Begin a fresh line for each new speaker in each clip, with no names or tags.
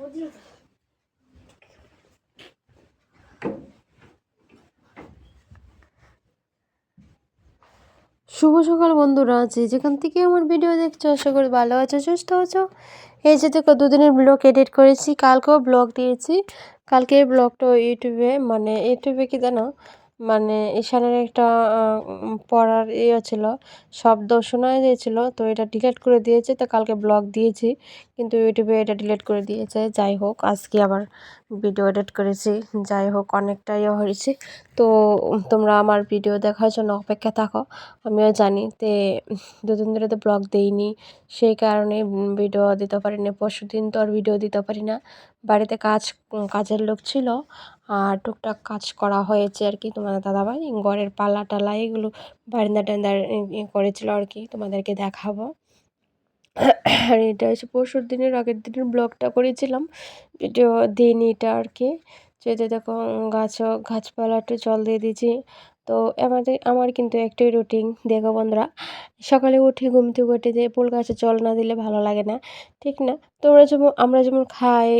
শুভ সকাল বন্ধুরা, যে যেখান থেকে আমার ভিডিও দেখছ, আশা করি ভালো আছো, সুস্থ আছো। এই যে দেখো, দুদিনের ব্লগ এডিট করেছি। কালকেও ব্লগ দিয়েছি। কালকে ব্লগটা ইউটিউবে মানে ইউটিউবে কি জানো? মানে ঈশানের একটা পড়ার ইয়ে ছিল, শব্দ শোনা গিয়েছিল তো এটা ডিলেট করে দিয়েছে, তো কালকে ব্লগ দিয়েছি, কিন্তু ইউটিউবে এটা ডিলেট করে দিয়েছে, যাই হোক, আজকে আবার ভিডিও এডিট করেছি, যাই হোক অনেকটা ইয়ে হয়েছে। তো তোমরা আমার ভিডিও দেখার জন্য অপেক্ষা থাকো, আমিও জানি তে দুদিন ধরে তো ব্লগ দেইনি, সেই কারণে ভিডিও দিতে পারিনি পরশু দিন তো আর ভিডিও দিতে পারি না। বাড়িতে কাজ, কাজের লোক ছিল, আর টুকটাক কাজ করা হয়েছে আর কি তোমাদের দাদাভাই, ঘরের পাল্লা টালা এগুলো বারিন্দা টারিন্দার করেছিল আর কি তোমাদেরকে দেখাবো। আর এটা হচ্ছে পরশুর দিনের, আগের দিনের ব্লগটা করেছিলাম। ভিডিও দিন এটা আর কি। যেতে দেখো গাছ, গাছপালা একটু জল দিয়ে দিয়েছি। তো আমাদের, আমার কিন্তু একটাই রুটিন দেখো বন্ধুরা, সকালে উঠে ঘুম থেকে উঠে যে ফুল গাছে জল না দিলে ভালো লাগে না, ঠিক না? তোমরা যেমন, আমরা যেমন খাই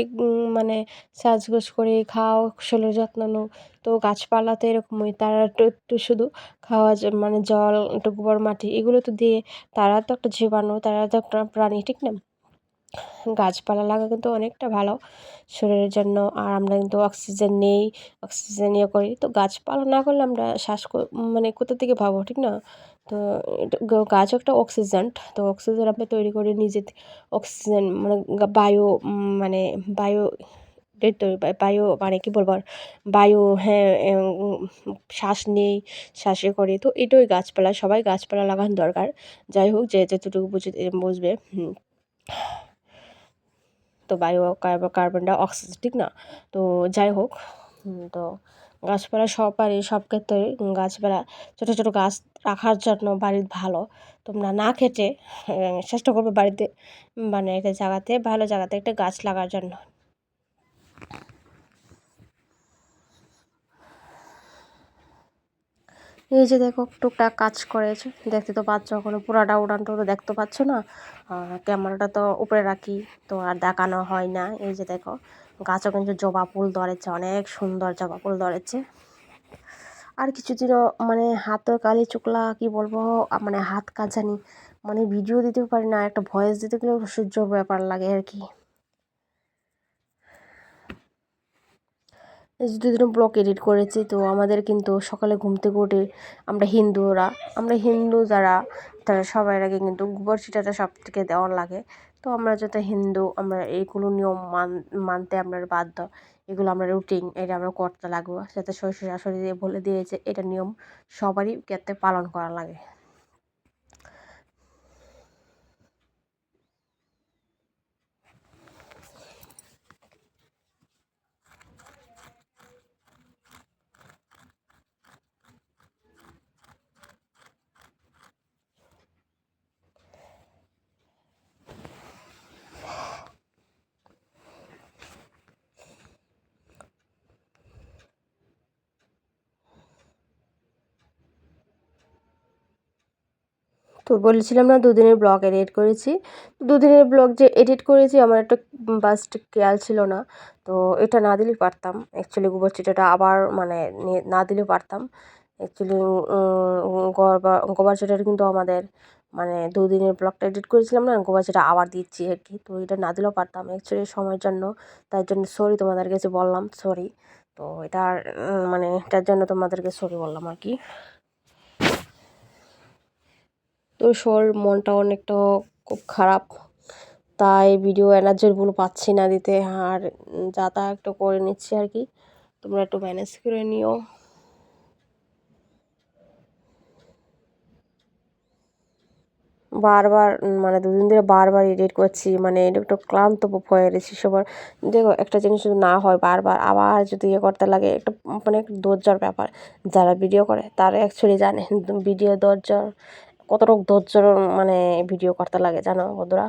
মানে সাজগোজ করে, খাও, শরীরের যত্ন নাও, তো গাছপালা তো এরকমই, তারা একটু একটু শুধু খাওয়া মানে জল, একটু গোবর মাটি, এগুলো তো দিয়ে তারা তো একটা জীবাণু, তারা তো একটা প্রাণী, ঠিক না? গাছপালা লাগা কিন্তু অনেকটা ভালো। শরীরের জন্য আর আমরা কিন্তু অক্সিজেন নেই অক্সিজেন ইয়ে করি। তো গাছপালা না করলে আমরা শ্বাস মানে কোথা থেকে পাবো ঠিক না? তো গাছ একটা অক্সিজেন। তো অক্সিজেন আমরা তৈরি করি নিজে অক্সিজেন মানে বায়ু মানে বায়ু বায়ু মানে কী বলব বায়ু হ্যাঁ শ্বাস নেই, শ্বাসে করে। তো এটাই গাছপালা, সবাই গাছপালা লাগানো দরকার। যাই হোক, যে যতটুকু বুঝে, বুঝবে তো বায়ু কার্বন ডাই অক্সাইড ঠিক না? তো যাই হোক তো গাছপালা সবারই সব ক্ষেত্রে গাছপালা, ছোটো ছোটো গাছ রাখার জন্য বাড়ির ভালো। তোমরা না খেটে চেষ্টা করবে বাড়িতে মানে একটা জায়গাতে, ভালো জায়গাতে একটা গাছ লাগার জন্য। এই যে দেখো টুকটাক কাজ করেছে। দেখতে তো পাচ্ছ এখনও পুরাটা উড়ানটা তো দেখতে পাচ্ছ না? ক্যামেরাটা তো উপরে রাখি, তো আর দেখানো হয় না। এই যে দেখো, গাছও কিন্তু জবা ফুল ধরেছে, অনেক সুন্দর জবা ফুল ধরেছে। আর কিছুদিনও মানে হাতে কালি চুকলা, কি বলব মানে হাত কাজানি মানে ভিডিও দিতেও পারি না, একটা ভয়েস দিতে গেলেও সহ্য ব্যাপার লাগে আর কি। দুদিনও ব্লগ এডিট করেছি, তো আমাদের কিন্তু সকালে ঘুম থেকে উঠে আমরা হিন্দুরা, আমরা হিন্দু যারা, তারা সবাই আগে কিন্তু গোবর ছিটাটা সব থেকে দেওয়ার লাগে। তো আমরা যাতে হিন্দু, আমরা এইগুলো নিয়ম মান, মানতে আমরা বাধ্য। এগুলো আমরা রুটিন এটা আমরা করতে লাগবো। যাতে শ্বশুর শাশুড়ি বলে দিয়েছে, এটা নিয়ম সবারই ক্ষেত্রে পালন করা লাগে। তো বলেছিলাম না দুদিনের ব্লগ এডিট করেছি। দুদিনের ব্লগ যে এডিট করেছি আমার একটা বাস্ট খেয়াল ছিল না। তো এটা না দিলেই পারতাম। অ্যাকচুয়ালি গোবর চিটাটা আবার মানে না দিলেও পারতাম। অ্যাকচুয়ালি গোবর চিটাটা কিন্তু আমাদের মানে দুদিনের ব্লগটা এডিট করেছিলাম না, গোবর চিটা আবার দিচ্ছি আর কি। তো এটা না দিলেও পারতাম। অ্যাকচুয়ালি সময়ের জন্য তার জন্য সরি তোমাদের কাছে বললাম সরি তো এটার মানে এটার জন্য তোমাদেরকে সরি বললাম আর কি। তো শোর মনটা অনেকটা খুব খারাপ। তাই ভিডিও এনার্জিগুলো পাচ্ছি না দিতে। আর যাতায়াত একটু করে নিচ্ছি আর কি। তোমরা একটু ম্যানেজ করে নিও। বারবার মানে দুদিন ধরে বারবার এডিট করছি। মানে এটা একটু ক্লান্ত হয়ে গেছি সবার। দেখো, একটা জিনিস যদি না হয় বারবার, আবার যদি ইয়ে করতে লাগে, একটা মানে ধৈর্যর ব্যাপার। যারা ভিডিও করে, তারা অ্যাকচুয়ালি জানে। ভিডিও ধৈর্য কতটুকু ধৈর্য মানে ভিডিও করতে লাগে জানো বন্ধুরা?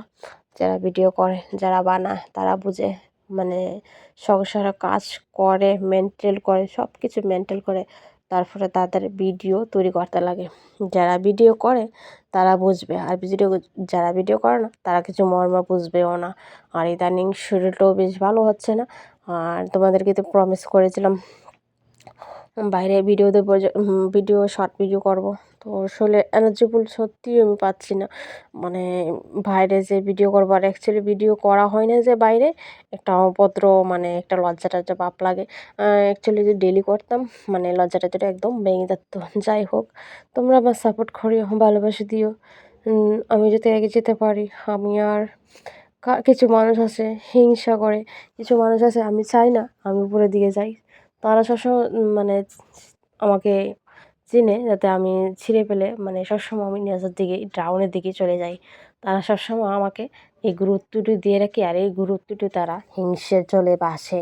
যারা ভিডিও করে, যারা বানায়, তারা বুঝে মানে সংসারে কাজ করে মেনটেন করে সব কিছু মেনটেন করে, তারপরে তাদের ভিডিও তৈরি করতে লাগে। যারা ভিডিও করে, তারা বুঝবে। আর ভিডিও যারা ভিডিও করে না, তারা কিছু মর্ম বুঝবেও না। আর ইদানিং শরীরটাও বেশ ভালো হচ্ছে না। আর তোমাদেরকে তো প্রমিস করেছিলাম, বাইরে ভিডিও দেবো ভিডিও শর্ট ভিডিও করব। তো আসলে এনার্জিফুল সত্যিই আমি পাচ্ছি না। মানে বাইরে যে ভিডিও করব, আর অ্যাকচুয়ালি ভিডিও করা হয় না যে বাইরে, একটা অপদ্র মানে একটা লজ্জা টজ্জা পাপ লাগে। অ্যাকচুয়ালি যদি ডেলি করতাম মানে লজ্জা টজ্জাটা একদম ভেঙে যেত যাই হোক, তোমরা আমার সাপোর্ট করিও, ভালোবাসে দিও। আমি যাতে এগিয়ে যেতে পারি, আমি আর কিছু মানুষ আছে হিংসা করে, কিছু মানুষ আছে আমি চাই না, আমি উপরের দিকে যাই। তারা সবসময় মানে আমাকে চিনে যাতে আমি ছিঁড়ে ফেলে মানে সবসময় আমি নিজের দিকে ডাউনের দিকে চলে যাই। তারা সবসময় আমাকে এই গুরুত্বটি দিয়ে রাখি আর এই গুরুত্বটি তারা হিংসে চলে বাসে।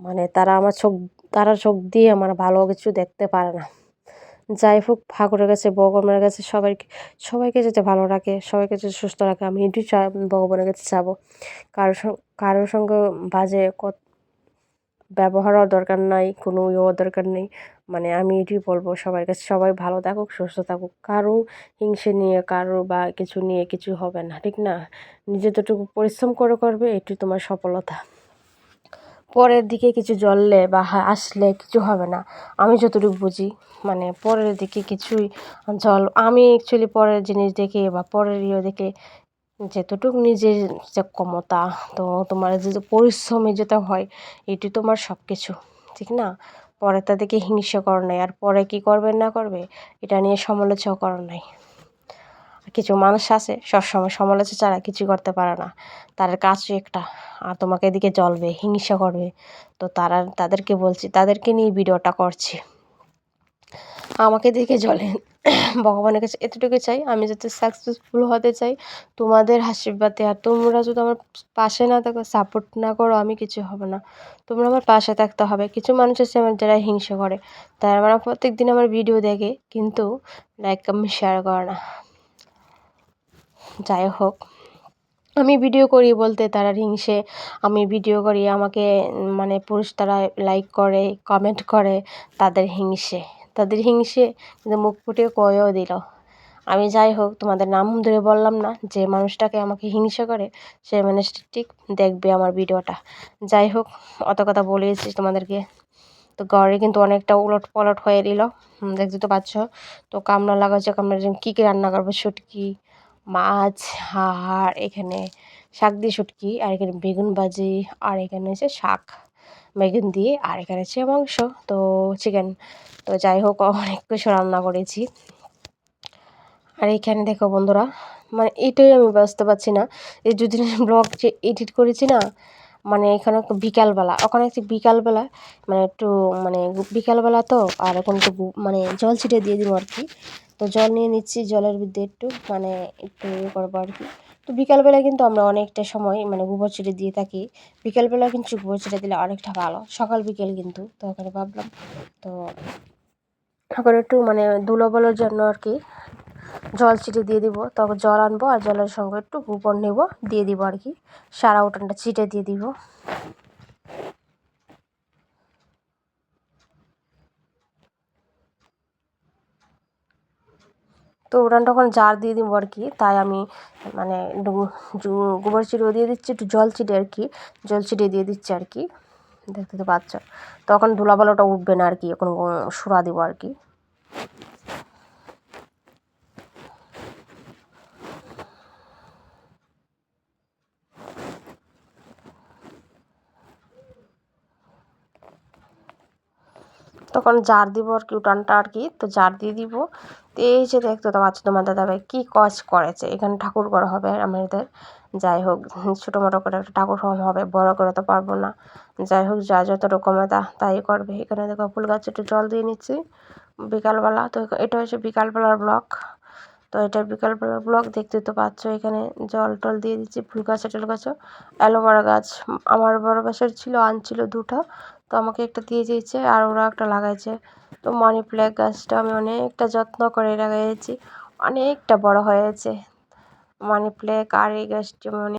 মানে তারা আমার চোখ, তারা চোখ দিয়ে আমার ভালো কিছু দেখতে পারে না। যাই হোক, ঠাকুরের কাছে, ভগবানের কাছে সবাইকে সবাইকে যাতে ভালো রাখে, সবাইকে যাতে সুস্থ রাখে, আমি এটুই চা ভগবানের কাছে চাবো কারোর কারোর সঙ্গে বাজে ব্যবহারও দরকার নাই, কোনো ইয়েও দরকার নেই। মানে আমি এটাই বলব সবার কাছে, সবাই ভালো থাকুক, সুস্থ থাকুক। কারও হিংসে নিয়ে, কারও বা কিছু নিয়ে কিছু হবে না, ঠিক না? নিজে যতটুকু পরিশ্রম করে করবে এটি তোমার সফলতা। পরের দিকে কিছু জ্বললে বা আসলে কিছু হবে না। আমি যতটুকু বুঝি মানে পরের দিকে কিছুই জল আমি অ্যাকচুয়ালি পরের জিনিস দেখে বা পরের ইয়ে দেখে যেতটুকু নিজের যে ক্ষমতা, তো তোমার যে পরিশ্রমে যেটা হয়, এটি তোমার সব কিছু ঠিক না? পরে তাদেরকে হিংসা কর নাই। আর পরে কি করবে, না করবে, এটা নিয়ে সমালোচনা কর নাই। কিছু মানুষ আছে, সবসময় সমালোচনা ছাড়া কিছু করতে পারে না। তার কাজই একটা। আর তোমাকে এদিকে জ্বলবে, হিংসা করবে। তো তারা, তাদেরকে বলছি, তাদেরকে নিয়ে ভিডিওটা করছি। আমাকে দেখে জ্বলে। ভগবানের কাছে এতটুকু চাই, আমি যাতে সাকসেসফুল হতে চাই, তোমাদের আশীর্বাদে। আর তোমরা যদি আমার পাশে না থাকো সাপোর্ট না করো, আমি কিছু হবে না। তোমরা আমার পাশে থাকতে হবে। কিছু মানুষ আছে আমার যারা হিংসা করে, তারা আমার প্রত্যেক দিন আমার ভিডিও দেখে, কিন্তু লাইক আমি শেয়ার করে না। যাই হোক, আমি ভিডিও করি বলতে তারা হিংসে, আমি ভিডিও করি, আমাকে মানে পুরুষ তারা লাইক করে কমেন্ট করে, তাদের হিংসে। তাদের হিংসে কিন্তু মুখ ফুটে কয়েও দিল। আমি যাই হোক, তোমাদের নাম ধরে বললাম না, যে মানুষটাকে আমাকে হিংসা করে, সে মানুষটি ঠিক দেখবে আমার ভিডিওটা। যাই হোক, অত কথা বলেছি তোমাদেরকে। তো ঘরে কিন্তু অনেকটা উলট পলট হয়ে দিল। দেখতে তো পাচ্ছ। তো কামনা লাগাচ্ছে কামনা কী কী রান্না করব? শুটকি, মাছ হাড় এখানে শাক দিয়ে শুটকি, আর এখানে বেগুন ভাজি, আর এখানে হচ্ছে শাক। বেগুন দিয়ে, আর এখানে হচ্ছে মাংস, তো চিকেন তো যাই হোক, অনেক কিছু রান্না করেছি। আর এইখানে দেখো বন্ধুরা মানে এটাই আমি বুঝতে পারছি না। এই দুদিন ব্লগ যে এডিট করেছি না মানে এখানে বিকালবেলা, ওখানে একটু বিকালবেলা মানে একটু মানে বিকালবেলা তো, আর এখন একটু মানে জল ছিটে দিয়ে দিব আর কি। তো জল নিয়ে নিচ্ছি, জলের মধ্যে একটু মানে একটু ইয়ে করব আর কি। তো বিকালবেলা কিন্তু আমরা অনেকটা সময় মানে গোবর ছেড়ে দিয়ে থাকি। বিকালবেলা কিন্তু গোবর ছেড়ে দিলে অনেকটা ভালো। সকাল, বিকেল কিন্তু তো ওখানে ভাবলাম তো ওখানে একটু মানে ধুলোবালোর জন্য আর কি জল ছিটে দিয়ে দিব। তখন জল আনব আর জলের সঙ্গে একটু গোবর নেব, দিয়ে দিব আর কি সারা উঠানটা ছিটে দিয়ে দিব। তো ওরান ওখানে জার দিয়ে দিব আর কি। তাই আমি মানে গোবর চিটিয়ে দিয়ে দিচ্ছি, একটু জল ছিটে আর কি। জল ছিটিয়ে দিয়ে দিচ্ছি আর কি। দেখতে তো পাচ্ছ। তখন ধুলাবালোটা উঠবে না আর কি, এখন সুরা দেবো আর কি। তখন জার দিব আর কি উঠানটা আর কি, তো জার দিয়ে দিব। তো এই যে দেখতে তো পাচ্ছ তোমার দাদাভাই কী কাজ করেছে, এখানে ঠাকুর করা হবে আমাদের। যাই হোক ছোটো মোটো করে একটা ঠাকুর হবে, বড় করে তো পারব না। যাই হোক, যা যত রকমের তা, তাই করবে। এখানে দেখো ফুল গাছ একটু জল দিয়ে নিচ্ছি বিকালবেলা। তো এটা হচ্ছে বিকালবেলার ব্লক। তো এটা বিকালবেলার ব্লক, দেখতে তো পাচ্ছ এখানে জল টল দিয়ে দিচ্ছি। ফুল গাছ টল গাছও। অ্যালোভেরা গাছ, আমার বড় বাসার ছিল আনছিল দুটো। তো আমাকে একটা দিয়ে দিয়েছে আর ওরা একটা লাগাইছে। তো মানি প্ল্যান্ট গাছটা আমি অনেকটা যত্ন করে লাগাইছি, অনেকটা বড় হয়েছে। মানি প্ল্যান্ট আর এই গাছটি অনেক